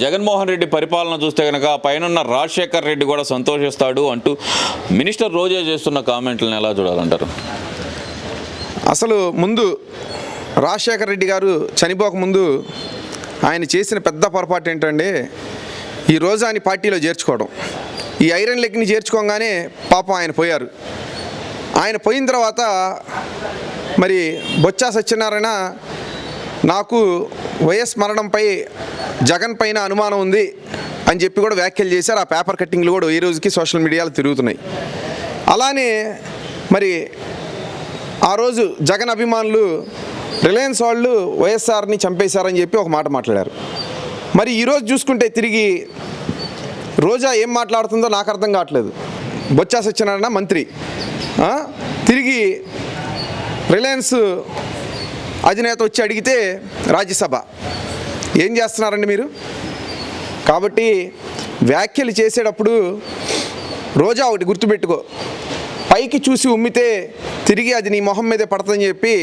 జగన్మోహన్ రెడ్డి పరిపాలన చూస్తే కనుక పైన రాజశేఖర్ రెడ్డి కూడా సంతోషిస్తాడు అంటూ మినిస్టర్ రోజే చేస్తున్న కామెంట్లను ఎలా చూడాలంటారు? అసలు ముందు రాజశేఖర్ రెడ్డి గారు చనిపోక ముందు ఆయన చేసిన పెద్ద పొరపాటు ఏంటంటే ఈ రోజు ఆయన పార్టీలో చేర్చుకోవడం. ఈ ఐరన్ లెగ్ని చేర్చుకోగానే పాపం ఆయన పోయారు. ఆయన పోయిన తర్వాత మరి బొచ్చా సత్యనారాయణ నాకు వైఎస్ మరణంపై జగన్ పైన అనుమానం ఉంది అని చెప్పి కూడా వ్యాఖ్యలు చేశారు. ఆ పేపర్ కట్టింగ్లు కూడా ఈ రోజుకి సోషల్ మీడియాలో తిరుగుతున్నాయి. అలానే మరి ఆ రోజు జగన్ అభిమానులు రిలయన్స్ వాళ్ళు వైఎస్ఆర్ని చంపేశారని చెప్పి ఒక మాట మాట్లాడారు. మరి ఈరోజు చూసుకుంటే తిరిగి రోజా ఏం మాట్లాడుతుందో నాకు అర్థం కావట్లేదు. బొత్స సత్యనారాయణ మంత్రి తిరిగి రిలయన్స్ అధినేత వచ్చి అడిగితే రాజ్యసభ. ఏం చేస్తున్నారండి మీరు? కాబట్టి వ్యాఖ్యలు చేసేటప్పుడు రోజా ఒకటి గుర్తుపెట్టుకో. పైకి చూసి ఉమ్మితే తిరిగి అది నీ మొహం మీదే పడుతుందని చెప్పి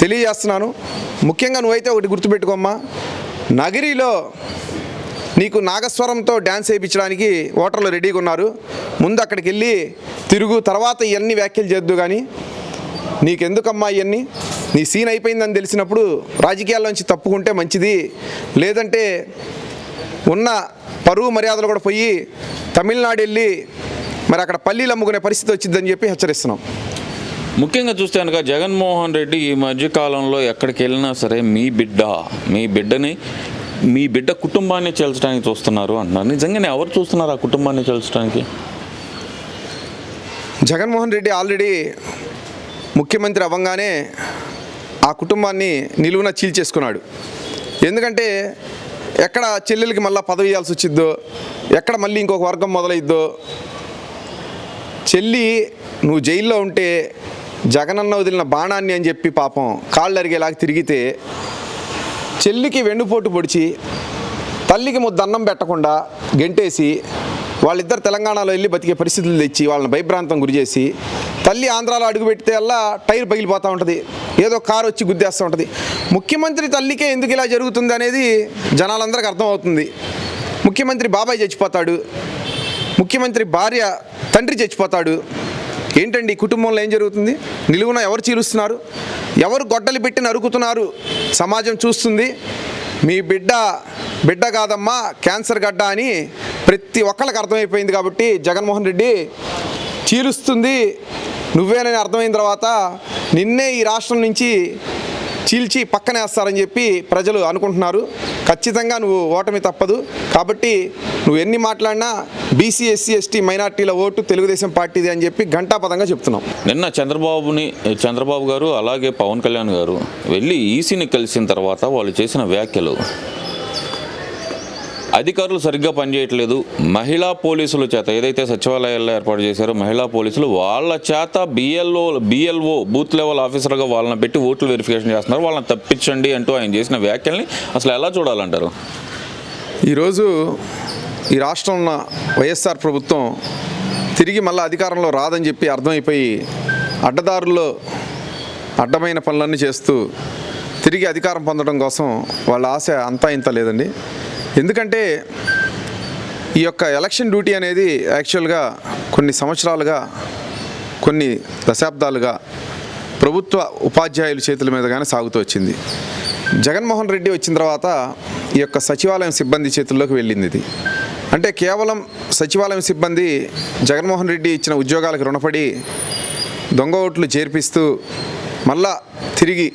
తెలియజేస్తున్నాను. ముఖ్యంగా నువ్వైతే ఒకటి గుర్తుపెట్టుకోమ్మా. నగరిలో నీకు నాగస్వరంతో డ్యాన్స్ వేయించడానికి ఓటర్లు రెడీగా ఉన్నారు. ముందు అక్కడికి వెళ్ళి తిరుగు తర్వాత ఇవన్నీ వ్యాఖ్యలు చేద్దు కానీ నీకెందుకమ్మా ఇవన్నీ? నీ సీన్ అయిపోయిందని తెలిసినప్పుడు రాజకీయాల్లోంచి తప్పుకుంటే మంచిది. లేదంటే ఉన్న పరువు మర్యాదలు కూడా పోయి తమిళనాడు వెళ్ళి మరి అక్కడ పల్లీలు అమ్ముకునే పరిస్థితి వచ్చిందని చెప్పి హెచ్చరిస్తున్నాం. ముఖ్యంగా చూస్తే కనుక జగన్మోహన్ రెడ్డి ఈ మధ్య కాలంలో ఎక్కడికి వెళ్ళినా సరే మీ బిడ్డ మీ బిడ్డని మీ బిడ్డ కుటుంబాన్ని చేల్చడానికి చూస్తున్నారు అంటున్నారు. నిజంగానే ఎవరు చూస్తున్నారు ఆ కుటుంబాన్ని చేల్చడానికి? జగన్మోహన్ రెడ్డి ఆల్రెడీ ముఖ్యమంత్రి అవ్వంగానే ఆ కుటుంబాన్ని నిలువున చీల్చేసుకున్నాడు. ఎందుకంటే ఎక్కడ చెల్లెలకి మళ్ళీ పదవి ఇవ్వాల్సి వచ్చిద్దో ఎక్కడ మళ్ళీ ఇంకొక వర్గం మొదలైద్దో చెల్లి నువ్వు జైల్లో ఉంటే జగనన్న వదిలిన బాణాన్ని అని చెప్పి పాపం కాళ్ళు అరిగేలాగా తిరిగితే చెల్లికి వెన్నుపోటు పొడిచి తల్లికి ముద్దన్నం పెట్టకుండా గెంటేసి వాళ్ళిద్దరు తెలంగాణలో వెళ్ళి బతికే పరిస్థితులు తెచ్చి వాళ్ళని భయభ్రాంతం గురి చేసి తల్లి ఆంధ్రాలో అడుగు పెడితే అలా టైర్ పగిలిపోతూ ఉంటుంది. ఏదో కారు వచ్చి గుద్దేస్తూ ఉంటుంది. ముఖ్యమంత్రి తల్లికే ఎందుకు ఇలా జరుగుతుంది అనేది జనాలందరికీ అర్థమవుతుంది. ముఖ్యమంత్రి బాబాయ్ చచ్చిపోతాడు. ముఖ్యమంత్రి భార్య తండ్రి చచ్చిపోతాడు. ఏంటండి కుటుంబంలో ఏం జరుగుతుంది? నిలువున ఎవరు చీలుస్తున్నారు? ఎవరు గొడ్డలు పెట్టి నరుకుతున్నారు? సమాజం చూస్తుంది. మీ బిడ్డ బిడ్డ కాదమ్మా క్యాన్సర్ గడ్డ అని ప్రతి ఒక్కళ్ళకి అర్థమైపోయింది కాబట్టి జగన్మోహన్ రెడ్డి చీలుస్తుంది. నువ్వేనని అర్థమైన తర్వాత నిన్నే ఈ రాష్ట్రం నుంచి చీల్చి పక్కనేస్తారని చెప్పి ప్రజలు అనుకుంటున్నారు. ఖచ్చితంగా నువ్వు ఓటమి తప్పదు. కాబట్టి నువ్వు ఎన్ని మాట్లాడినా బీసీ ఎస్సీ ఎస్టీ మైనార్టీల ఓటు తెలుగుదేశం పార్టీది అని చెప్పి ఘంటాపదంగా చెప్తున్నాం. నిన్న చంద్రబాబుని చంద్రబాబు గారు అలాగే పవన్ కళ్యాణ్ గారు వెళ్ళి ఈసీని కలిసిన తర్వాత వాళ్ళు చేసిన వ్యాఖ్యలు అధికారులు సరిగ్గా పనిచేయట్లేదు. మహిళా పోలీసుల చేత ఏదైతే సచివాలయాల్లో ఏర్పాటు చేశారో మహిళా పోలీసులు వాళ్ళ చేత బిఎల్ఓ బిఎల్ఓ బూత్ లెవెల్ ఆఫీసర్గా వాళ్ళని పెట్టి ఓట్లు వెరిఫికేషన్ చేస్తున్నారు. వాళ్ళని తప్పించండి అంటూ ఆయన చేసిన వ్యాఖ్యల్ని అసలు ఎలా చూడాలంటారు? ఈరోజు ఈ రాష్ట్రంలో ఉన్న వైఎస్ఆర్ ప్రభుత్వం తిరిగి మళ్ళీ అధికారంలో రాదని చెప్పి అర్థమైపోయి అడ్డదారుల్లో అడ్డమైన పనులన్నీ చేస్తూ తిరిగి అధికారం పొందడం కోసం వాళ్ళ ఆశ అంతా ఇంత లేదండి. ఎందుకంటే ఈ యొక్క ఎలక్షన్ డ్యూటీ అనేది యాక్చువల్గా కొన్ని సంవత్సరాలుగా కొన్ని దశాబ్దాలుగా ప్రభుత్వ ఉపాధ్యాయుల చేతుల మీదుగానే సాగుతూ వచ్చింది. జగన్మోహన్ రెడ్డి వచ్చిన తర్వాత ఈ యొక్క సచివాలయం సిబ్బంది చేతుల్లోకి వెళ్ళింది ఇది. అంటే కేవలం సచివాలయం సిబ్బంది జగన్మోహన్ రెడ్డి ఇచ్చిన ఉద్యోగాలకు రుణపడి దొంగ ఓట్లు చేర్పిస్తూ మళ్ళా తిరిగి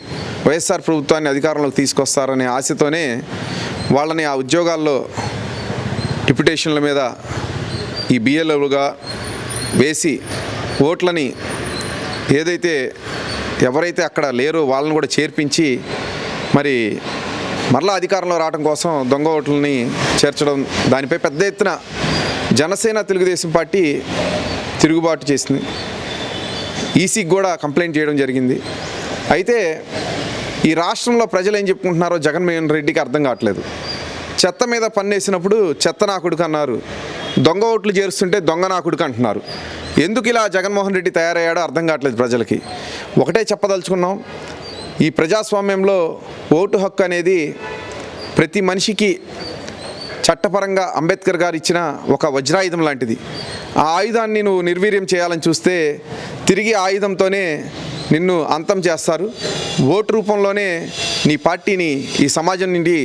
వైఎస్ఆర్ ప్రభుత్వాన్ని అధికారంలోకి తీసుకొస్తారనే ఆశతోనే వాళ్ళని ఆ ఉద్యోగాల్లో డిప్యుటేషన్ల మీద ఈ బిఎల్ఓలుగా వేసి ఓట్లని ఏదైతే ఎవరైతే అక్కడ లేరో వాళ్ళని కూడా చేర్పించి మరి మరలా అధికారంలో రావడం కోసం దొంగ ఓట్లని చేర్చడం దానిపై పెద్ద ఎత్తున జనసేన తెలుగుదేశం పార్టీ తిరుగుబాటు చేసింది. ఈసీకి కూడా కంప్లైంట్ చేయడం జరిగింది. అయితే ఈ రాష్ట్రంలో ప్రజలు ఏం చెప్పుకుంటున్నారో జగన్మోహన్ రెడ్డికి అర్థం కావట్లేదు. చెత్త మీద పన్నేసినప్పుడు చెత్త నాకుడికి అన్నారు. దొంగ ఓట్లు చేరుస్తుంటే దొంగ నాకుడికి అంటున్నారు. ఎందుకు ఇలా జగన్మోహన్ రెడ్డి తయారయ్యాడో అర్థం కావట్లేదు ప్రజలకి. ఒకటే చెప్పదలుచుకున్నాం. ఈ ప్రజాస్వామ్యంలో ఓటు హక్కు అనేది ప్రతి మనిషికి చట్టపరంగా అంబేద్కర్ గారు ఇచ్చిన ఒక వజ్రాయుధం లాంటిది. ఆ ఆయుధాన్ని నువ్వు నిర్వీర్యం చేయాలని చూస్తే తిరిగి ఆయుధంతోనే నిన్ను అంతం చేస్తారు. ఓటు రూపంలోనే నీ పార్టీని ఈ సమాజం నుండి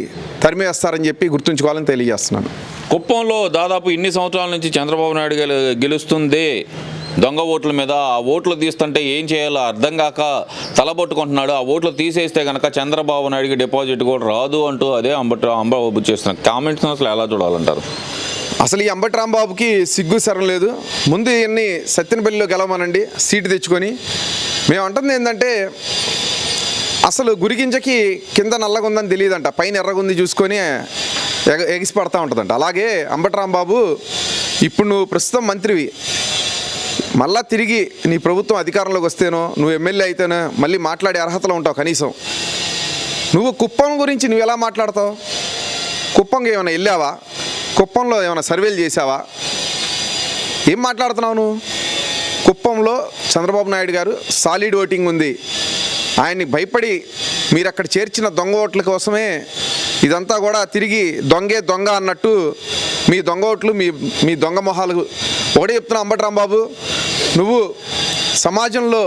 తరిమేస్తారని చెప్పి గుర్తుంచుకోవాలని తెలియజేస్తున్నాను. కుప్పంలో దాదాపు ఇన్ని సంవత్సరాల నుంచి చంద్రబాబు నాయుడు గెలుస్తుంది దొంగ ఓట్ల మీద. ఆ ఓట్లు తీస్తుంటే ఏం చేయాలో అర్థం కాక తలబొట్టుకుంటున్నాడు. ఆ ఓట్లు తీసేస్తే కనుక చంద్రబాబు నాయుడుకి డిపాజిట్ కూడా రాదు అంటూ అదే అంబట అంబాబు చేస్తున్న కామెంట్స్ అసలు ఎలా చూడాలంటారు? అసలు ఈ అంబటి రాంబాబుకి సిగ్గు సరం లేదు. ముందు ఇవన్నీ సత్యనపల్లిలో గెలవమనండి. సీటు తెచ్చుకొని. మేము అంటుంది ఏంటంటే అసలు గురిగింజకి కింద నల్లగా ఉందని తెలియదంట. పైన ఎర్రగుంది చూసుకొని ఎగ ఎగిసి పడతా ఉంటుందంట. అలాగే అంబటి రాంబాబు ఇప్పుడు నువ్వు ప్రస్తుతం మంత్రివి. మళ్ళా తిరిగి నీ ప్రభుత్వం అధికారంలోకి వస్తేనో నువ్వు ఎమ్మెల్యే అయితేనో మళ్ళీ మాట్లాడే అర్హతలో ఉంటావు కనీసం. నువ్వు కుప్పం గురించి నువ్వు ఎలా మాట్లాడతావు? కుప్పంగా ఏమైనా వెళ్ళావా? కుప్పంలో ఏమైనా సర్వేలు చేసావా ఏం మాట్లాడుతున్నావు నువ్వు? కుప్పంలో చంద్రబాబు నాయుడు గారు సాలిడ్ ఓటింగ్ ఉంది. ఆయన్ని భయపడి మీరు అక్కడ చేర్చిన దొంగ ఓట్ల కోసమే ఇదంతా కూడా తిరిగి దొంగే దొంగ అన్నట్టు మీ దొంగ ఓట్లు మీ మీ దొంగ మొహాలు ఒకటే చెప్తున్నా అంబటరాంబాబు. నువ్వు సమాజంలో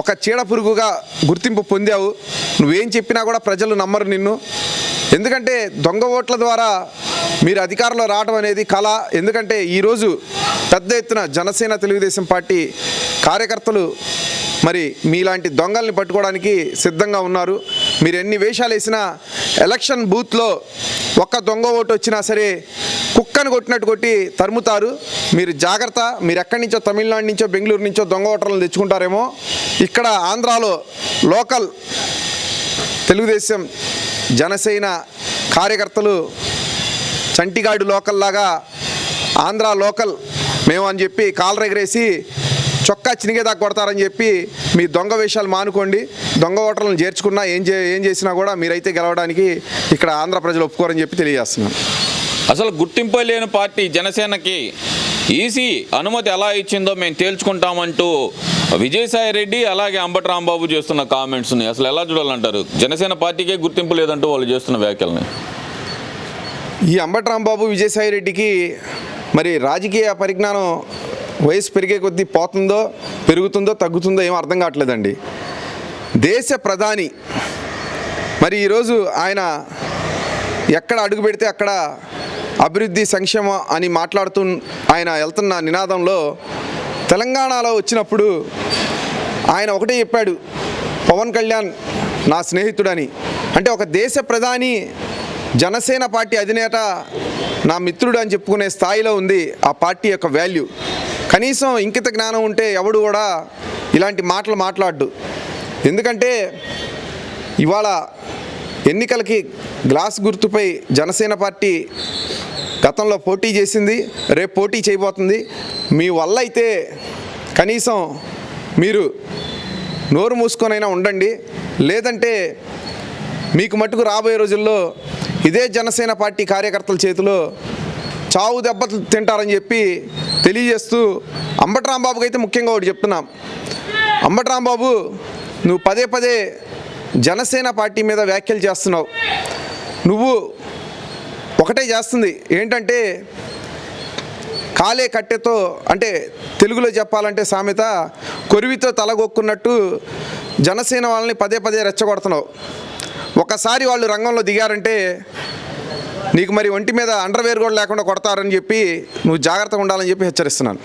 ఒక చీడ పురుగుగా గుర్తింపు పొందావు. నువ్వేం చెప్పినా కూడా ప్రజలు నమ్మరు నిన్ను. ఎందుకంటే దొంగ ఓట్ల ద్వారా మీరు అధికారంలో రావడం అనేది కళ. ఎందుకంటే ఈరోజు పెద్ద ఎత్తున జనసేన తెలుగుదేశం పార్టీ కార్యకర్తలు మరి మీలాంటి దొంగల్ని పట్టుకోవడానికి సిద్ధంగా ఉన్నారు. మీరు ఎన్ని వేషాలు వేసినా ఎలక్షన్ బూత్లో ఒక్క దొంగ ఓటు వచ్చినా సరే కుక్కను కొట్టినట్టు కొట్టి తరుముతారు. మీరు జాగ్రత్త. మీరు ఎక్కడి నుంచో తమిళనాడు నుంచో బెంగళూరు నుంచో దొంగ ఓటర్లను తెచ్చుకుంటారేమో. ఇక్కడ ఆంధ్రాలో లోకల్ తెలుగుదేశం జనసేన కార్యకర్తలు చంటిగాడు లోకల్ లాగా ఆంధ్ర లోకల్ మేము అని చెప్పి కాలర్ ఎగరేసి చొక్కా చినిగేదాకా కొడతారని చెప్పి మీ దొంగ వేషాలు మానుకోండి. దొంగ ఓటర్లను చేర్చుకున్నా ఏం చే ఏం చేసినా కూడా మీరైతే గెలవడానికి ఇక్కడ ఆంధ్ర ప్రజలు ఒప్పుకోరని చెప్పి తెలియజేస్తున్నాను అసలు గుర్తింపు లేని పార్టీ జనసేనకి ఈసీ అనుమతి ఎలా ఇచ్చిందో మేము తేల్చుకుంటామంటూ విజయసాయి రెడ్డి అలాగే అంబటి రాంబాబు చేస్తున్న కామెంట్స్ని అసలు ఎలా చూడాలంటారు? జనసేన పార్టీకే గుర్తింపు లేదంటూ వాళ్ళు చేస్తున్న వ్యాఖ్యల్ని. ఈ అంబట్రాంబాబు విజయసాయిరెడ్డికి విజయసాయి రెడ్డికి మరి రాజకీయ పరిజ్ఞానం వయసు పెరిగే కొద్దీ పోతుందో పెరుగుతుందో తగ్గుతుందో ఏం అర్థం కావట్లేదండి. దేశ ప్రధాని మరి ఈరోజు ఆయన ఎక్కడ అడుగు పెడితే అక్కడ అభివృద్ధి సంక్షేమ అని మాట్లాడుతూ ఆయన వెళ్తున్న నినాదంలో తెలంగాణలో వచ్చినప్పుడు ఆయన ఒకటే చెప్పాడు పవన్ కళ్యాణ్ నా స్నేహితుడని. అంటే ఒక దేశ ప్రధాని జనసేన పార్టీ అధినేత నా మిత్రుడు అని చెప్పుకునే స్థాయిలో ఉంది ఆ పార్టీ యొక్క వాల్యూ. కనీసం ఇంకిత జ్ఞానం ఉంటే ఎవడు కూడా ఇలాంటి మాటలు మాట్లాడు ఎందుకంటే ఇవాళ ఎన్నికలకి గ్లాస్ గుర్తుపై జనసేన పార్టీ గతంలో పోటీ చేసింది రేపు పోటీ చేయబోతుంది. మీ వల్ల అయితే కనీసం మీరు నోరు మూసుకొనైనా ఉండండి. లేదంటే మీకు మట్టుకు రాబోయే రోజుల్లో ఇదే జనసేన పార్టీ కార్యకర్తల చేతిలో చావు దెబ్బ తింటారని చెప్పి తెలియజేస్తూ అంబటరాంబాబుకి అయితే ముఖ్యంగా ఒకటి చెప్తున్నాం. అంబటరాంబాబు నువ్వు పదే పదే జనసేన పార్టీ మీద వ్యాఖ్యలు చేస్తున్నావు. నువ్వు ఒకటే చేస్తుంది. ఏంటంటే కాలే కట్టెతో అంటే తెలుగులో చెప్పాలంటే సామెత కొరివితో తలగొక్కున్నట్టు జనసేన వాళ్ళని పదే పదే రెచ్చగొడుతున్నావు. ఒకసారి వాళ్ళు రంగంలో దిగారంటే నీకు మరి ఒంటి మీద అండర్వేర్ కూడా లేకుండా కొడతారని చెప్పి నువ్వు జాగ్రత్తగా ఉండాలని చెప్పి హెచ్చరిస్తున్నాను.